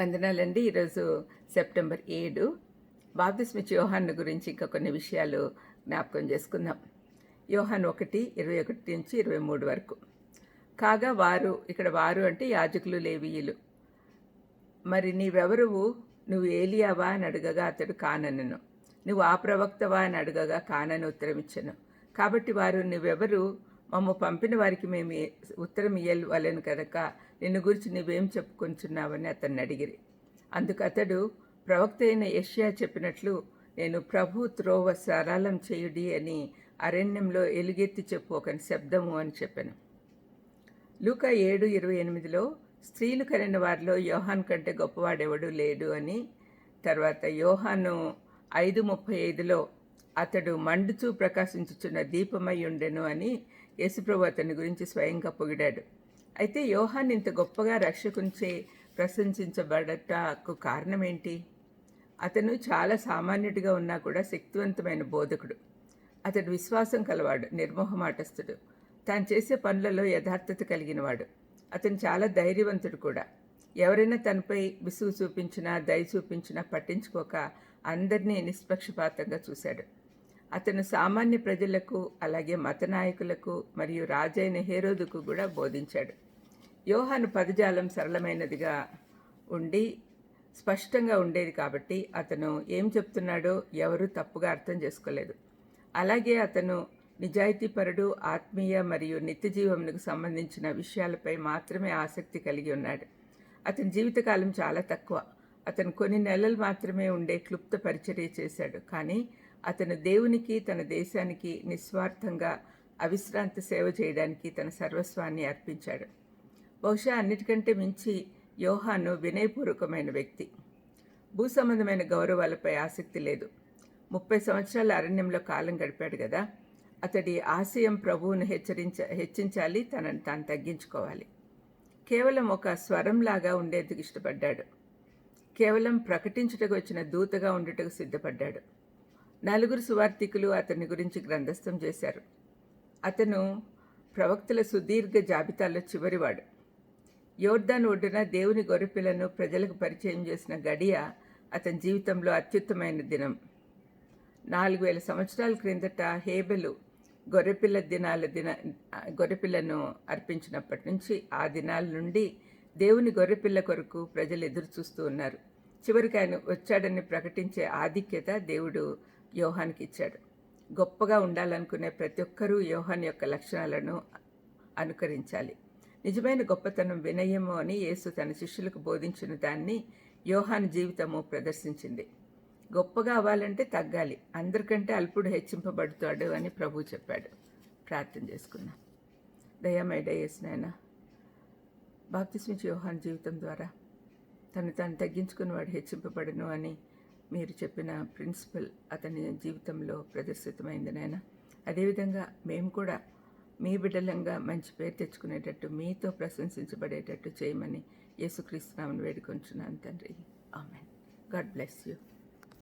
వందనాలండి. ఈరోజు సెప్టెంబర్ ఏడు. బాప్తిస్మిచ్ యోహాన్ గురించి ఇంకా కొన్ని విషయాలు జ్ఞాపకం చేసుకుందాం. యోహాన్ ఒకటి ఇరవై ఒకటి నుంచి ఇరవై మూడు వరకు. కాగా వారు ఇక్కడ వారు అంటే యాజకులు లేవీయులు. మరి నీవెవరువు? నువ్వు ఏలియావా అని అడగగా అతడు కానను నువ్వు ఆ ప్రవక్తవా అని అడగగా కానని ఉత్తరమిచ్చను కాబట్టి వారు నువ్వెవరు? మమ్మ పంపిన వారికి మేము ఉత్తరం ఇయ్యవలేను కనుక నిన్ను గురించి నువ్వేం చెప్పుకొంచున్నావని అతన్ని అడిగిరి. అందుకు అతడు ప్రవక్త అయిన యష్యా చెప్పినట్లు నేను ప్రభు త్రోవ సరళం చేయుడి అని అరణ్యంలో ఎలుగెత్తి చెప్పు ఒక శబ్దము అని చెప్పాను. లూకా ఏడు ఇరవై ఎనిమిదిలో స్త్రీలు కనిన వారిలో యోహాన్ కంటే గొప్పవాడెవడూ లేడు అని తర్వాత యోహాను ఐదు ముప్పై ఐదులో అతడు మండుచూ ప్రకాశించుచున్న దీపమై ఉండెను అని యేసుప్రభు అతని గురించి స్వయంగా పొగిడాడు. అయితే యోహాన్ ఇంత గొప్పగా రక్షకుంచే ప్రశంసించబడటకు కారణం ఏంటి అతను చాలా సామాన్యుడిగా ఉన్నా కూడా శక్తివంతమైన బోధకుడు. అతడు విశ్వాసం కలవాడు నిర్మోహమాటస్థుడు. తాను చేసే పనులలో యథార్థత కలిగినవాడు. అతను చాలా ధైర్యవంతుడు కూడా. ఎవరైనా తనపై విసుగు చూపించినా దయ చూపించినా పట్టించుకోక అందరినీ నిష్పక్షపాతంగా చూశాడు. అతను సామాన్య ప్రజలకు అలాగే మత నాయకులకు మరియు రాజైన హేరోదుకు కూడా బోధించాడు. యోహాను పదజాలం సరళమైనదిగా ఉండి స్పష్టంగా ఉండేది కాబట్టి అతను ఏం చెప్తున్నాడో ఎవరూ తప్పుగా అర్థం చేసుకోలేదు. అలాగే అతను నిజాయితీపరుడు ఆత్మీయ మరియు నిత్య జీవమునకు సంబంధించిన విషయాలపై మాత్రమే ఆసక్తి కలిగి ఉన్నాడు. అతని జీవితకాలం చాలా తక్కువ. అతను కొన్ని నెలలు మాత్రమే ఉండే క్లుప్త పరిచర్య చేశాడు. కానీ అతను దేవునికి తన దేశానికి నిస్వార్థంగా అవిశ్రాంత సేవ చేయడానికి తన సర్వస్వాన్ని అర్పించాడు. బహుశా అన్నిటికంటే మించి యోహాను వినయపూర్వకమైన వ్యక్తి. భూ సంబంధమైన గౌరవాలపై ఆసక్తి లేదు. ముప్పై సంవత్సరాల అరణ్యంలో కాలం గడిపాడు కదా. అతడి ఆశయం ప్రభువును హెచ్చరించ హెచ్చించాలి తనను తాను తగ్గించుకోవాలి. కేవలం ఒక స్వరంలాగా ఉండేందుకు ఇష్టపడ్డాడు. కేవలం ప్రకటించుటకు వచ్చిన దూతగా ఉండుటకు సిద్ధపడ్డాడు. నలుగురు సువార్థికులు అతని గురించి గ్రంథస్థం చేశారు. అతను ప్రవక్తల సుదీర్ఘ జాబితాలో చివరివాడు. యోర్దాన్ ఒడ్డున దేవుని గొర్రెపిల్లను ప్రజలకు పరిచయం చేసిన గడియ అతని జీవితంలో అత్యుత్తమైన దినం. నాలుగు వేల సంవత్సరాల క్రిందట హేబెలు గొర్రెపిల్ల దినాల దిన గొర్రెపిల్లను అర్పించినప్పటి నుంచి ఆ దినాల నుండి దేవుని గొర్రెపిల్ల కొరకు ప్రజలు ఎదురు చూస్తూ ఉన్నారు. చివరికి ఆయన వచ్చాడని ప్రకటించే ఆధిక్యత దేవుడు యోహానికి ఇచ్చాడు. గొప్పగా ఉండాలనుకునే ప్రతి ఒక్కరూ యోహాన్ యొక్క లక్షణాలను అనుకరించాలి. నిజమైన గొప్పతనం వినయము అని యేసు తన శిష్యులకు బోధించిన దాన్ని యోహాన్ జీవితము ప్రదర్శించింది. గొప్పగా అవ్వాలంటే తగ్గాలి. అందరికంటే అల్పుడు హెచ్చింపబడుతాడు అని ప్రభు చెప్పాడు. ప్రార్థన చేసుకున్నాం దయమేడ నాయన బాప్తిస్మిచ్ యోహాన్ జీవితం ద్వారా తను తాను తగ్గించుకుని వాడు హెచ్చింపబడను అని మీరు చెప్పిన ప్రిన్సిపల్ అతని జీవితంలో ప్రదర్శితమైంది నాయన. అదేవిధంగా మేము కూడా మీ బిడ్డలంగా మంచి పేరు తెచ్చుకునేటట్టు మీతో ప్రశంసించబడేటట్టు చేయమని యేసుక్రీస్తునామని వేడుకొంచున్నాను తండ్రి. ఆమెన్. God bless you.